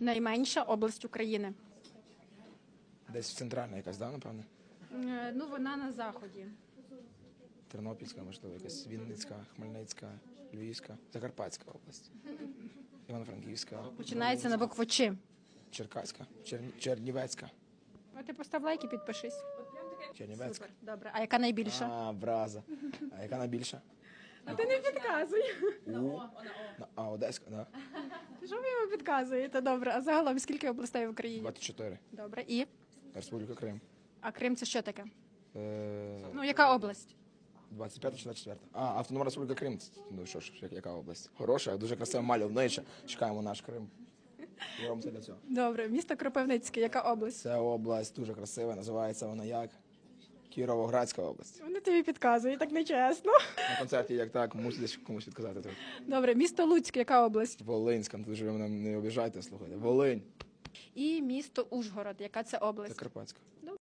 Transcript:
Найменша область України. Десь центральна якась, да, напевно? Е, Ну, вона на заході. Тернопільська, можливо, якась Вінницька, Хмельницька, Львівська, Закарпатська область. Івано-Франківська, Починається на букву Ч. Черкаська, Чер- Чернівецька. Ну, ти постав лайк і підпишись. Чернівецька. Супер. Добре. А яка найбільша? А, браза. А яка найбільша? А ти не підказуй. У. На- А, Одеська, да. Що ви йому підказуєте? Добре. А загалом скільки областей в Україні? 24. Добре. І? Республіка Крим. А Крим це що таке? Е, Ну, яка область? 25 чи 24? А, Автономна Республіка Крим. Ну що ж, як- яка область? Хороша, дуже красива мальовнича. Чекаємо наш Крим. Я робимо це для цього. Добре. Місто Кропивницьке, яка область? Це область дуже красива, називається вона як? Кіровоградська область. Вони тобі підказують, так нечесно. На концерті як так, мусить десь комусь відказати. треба. Добре, місто Луцьк, яка область? Волинська, ну, дуже ви мене не обіжайте, слухайте. Волинь. І місто Ужгород, яка це область? Карпатська.